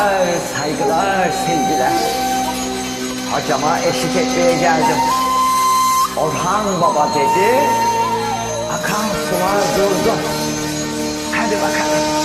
Sevgiler, saygılar, sevgiler. Hocama eşlik etmeye geldim. Orhan Baba dedi, akan sular durdu. Hadi bakalım.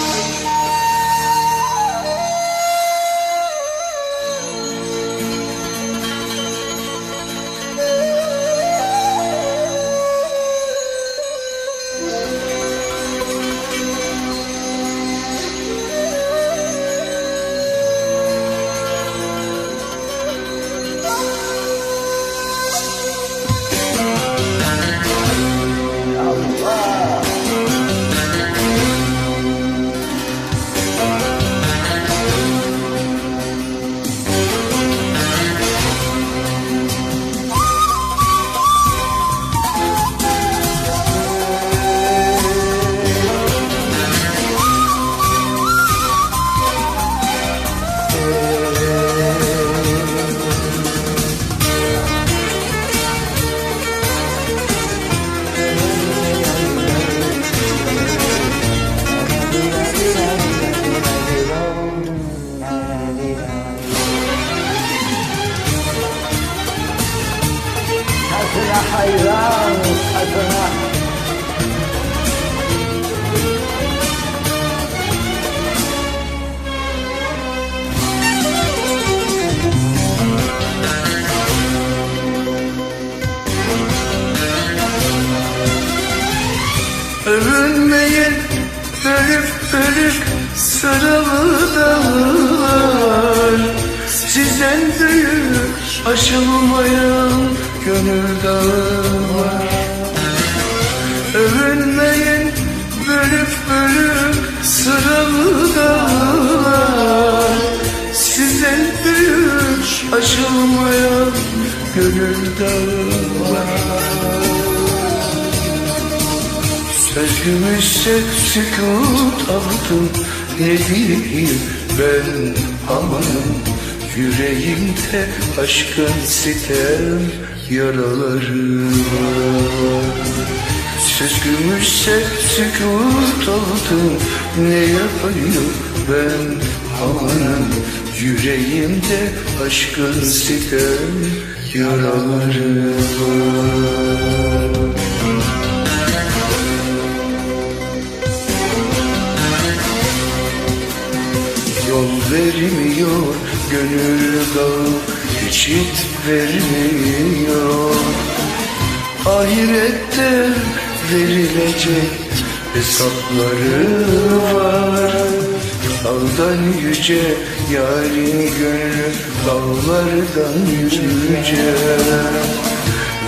Tadına hayran, tadına. Övünmeyin bölük bölük sarılılar Sizden büyük aşılmayan gönül dağı var. Övünmeyin bölük bölük sıralılar Sizden büyük aşılmayan gönül dağı var. Söz gümüşse sükut aldım ne diyeyim ben amanım Yüreğimde aşkın sitem yaraları var Söz gümüşse sükut aldım ne yapayım ben? Amanım Yüreğimde aşkın sitem yaraları Yol vermiyor gönül dağı Geçit vermiyor. Ahirette verilecek hesapları var. Dağdan yüce yarim gönlü Dağlardan yüce.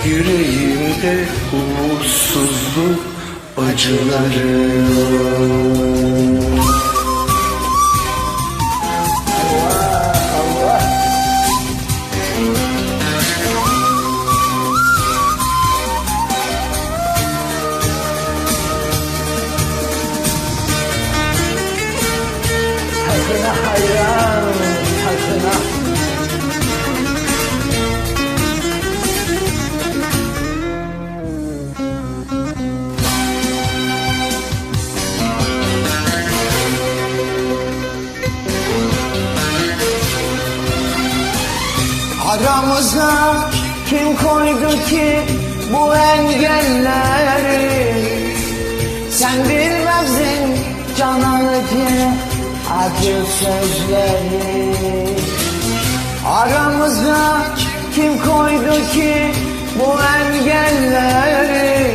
Yüreğimde umutsuzluk acıları var Aramıza kim koydu ki bu engelleri? Sen bilmezdin can alıcı acı sözleri. Aramıza kim koydu ki bu engelleri?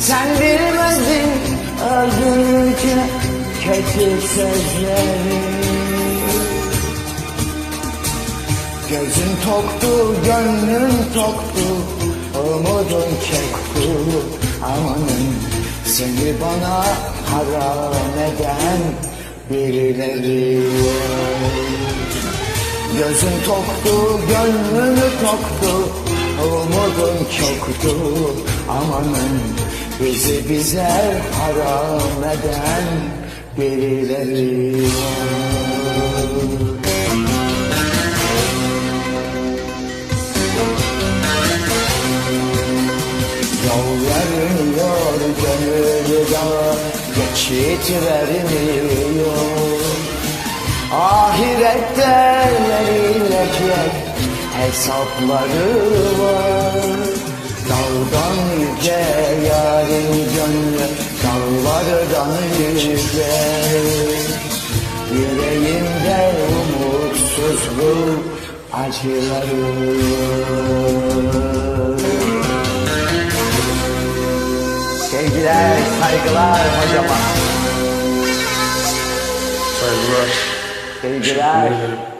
Sen bilmezdin öldürücü kötü sözleri Gözün toktu, gönlün toktu, umudun çoktu Amanın seni bana haram eden birileri var. Gözün toktu, gönlün toktu, umudun çoktu Amanın bizi bize haram eden birileri var. Yol vermiyor gönül dağı Geçit vermiyor Ahirette verilecek hesapları var Dağdan yüce yarın gönlü Dağlardan yüce Yüreğimde umutsuzluk acıları Sevgiler, saygılar hocama. Saygılar. Sevgiler.